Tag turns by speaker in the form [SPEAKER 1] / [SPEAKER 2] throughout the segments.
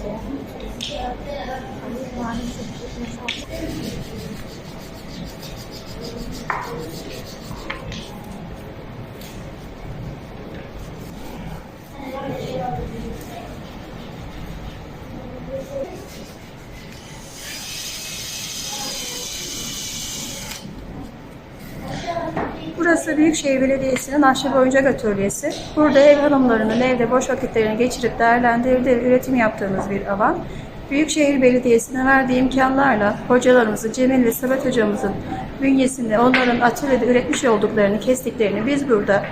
[SPEAKER 1] Thank you. Burası Büyükşehir Belediyesi'nin ahşap oyuncak atölyesi. Burada ev hanımlarının evde boş vakitlerini geçirip değerlendirdiği üretim yaptığımız bir alan. Büyükşehir Belediyesi'ne verdiği imkanlarla hocalarımızın, Cemil ve Sabat hocamızın bünyesinde onların atölyede üretmiş olduklarını, kestiklerini biz burada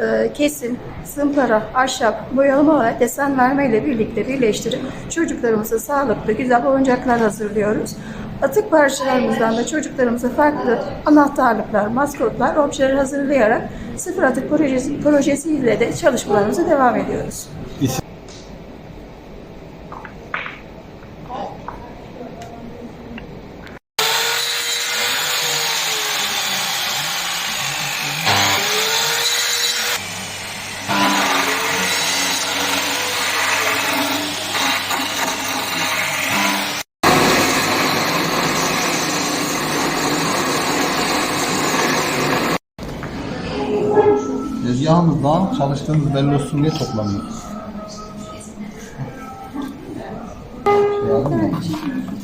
[SPEAKER 1] e, kesim, zımpara, ahşap, boyalama ve desen verme ile birlikte birleştirip çocuklarımıza sağlıklı, güzel oyuncaklar hazırlıyoruz. Atık parçalarımızdan da çocuklarımıza farklı anahtarlıklar, maskotlar, objeler hazırlayarak sıfır atık projesi, projesiyle de çalışmalarımıza devam ediyoruz.
[SPEAKER 2] Tezgahımızda çalıştığımız belli olsun diye toplanıyor. Şey?